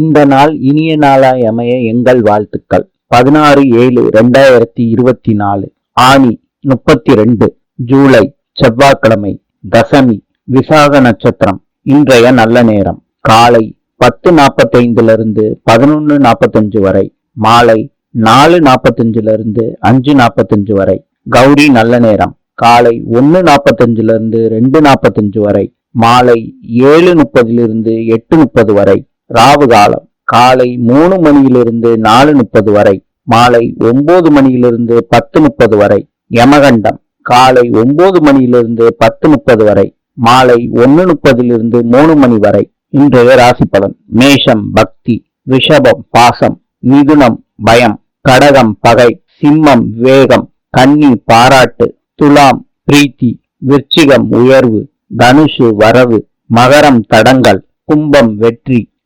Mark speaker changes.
Speaker 1: இந்த நாள் இனிய நாளாய் அமைய எங்கள் வாழ்த்துக்கள். பதினாறு ஏழு ரெண்டாயிரத்தி இருபத்தி நாலு ஆணி முப்பத்தி ரெண்டு ஜூலை செவ்வாய்க்கிழமை தசமி விசாக நட்சத்திரம் இன்றைய நல்ல நேரம். காலை பத்து நாற்பத்தைந்துல இருந்து நாற்பத்தஞ்சு வரை மாலை நாலு நாற்பத்தஞ்சுல இருந்து அஞ்சு நாற்பத்தஞ்சு வரை கௌரி நல்ல நேரம். காலை ஒன்று நாற்பத்தஞ்சுல இருந்து ரெண்டு நாற்பத்தஞ்சு வரை மாலை ஏழு முப்பதிலிருந்து எட்டு முப்பது வரை ராவு காலம். காலை மூணு மணியிலிருந்து நாலு முப்பது வரை. மாலை ஒன்பது மணியிலிருந்து பத்து முப்பது வரை. யமகண்டம். காலை ஒன்பது மணியிலிருந்து பத்து முப்பது வரை. மாலை ஒன்னு முப்பதிலிருந்து மூணு மணி வரை. இன்றைய ராசி பலன் மேஷம் பக்தி ரிஷபம் பாசம் மிதுனம் பயம் கடகம் பகை சிம்மம் வேகம் கன்னி பாராட்டு துலாம் பிரீத்தி விருச்சிகம் உயர்வு தனுஷு வரவு மகரம் தடங்கள் கும்பம் வெற்றி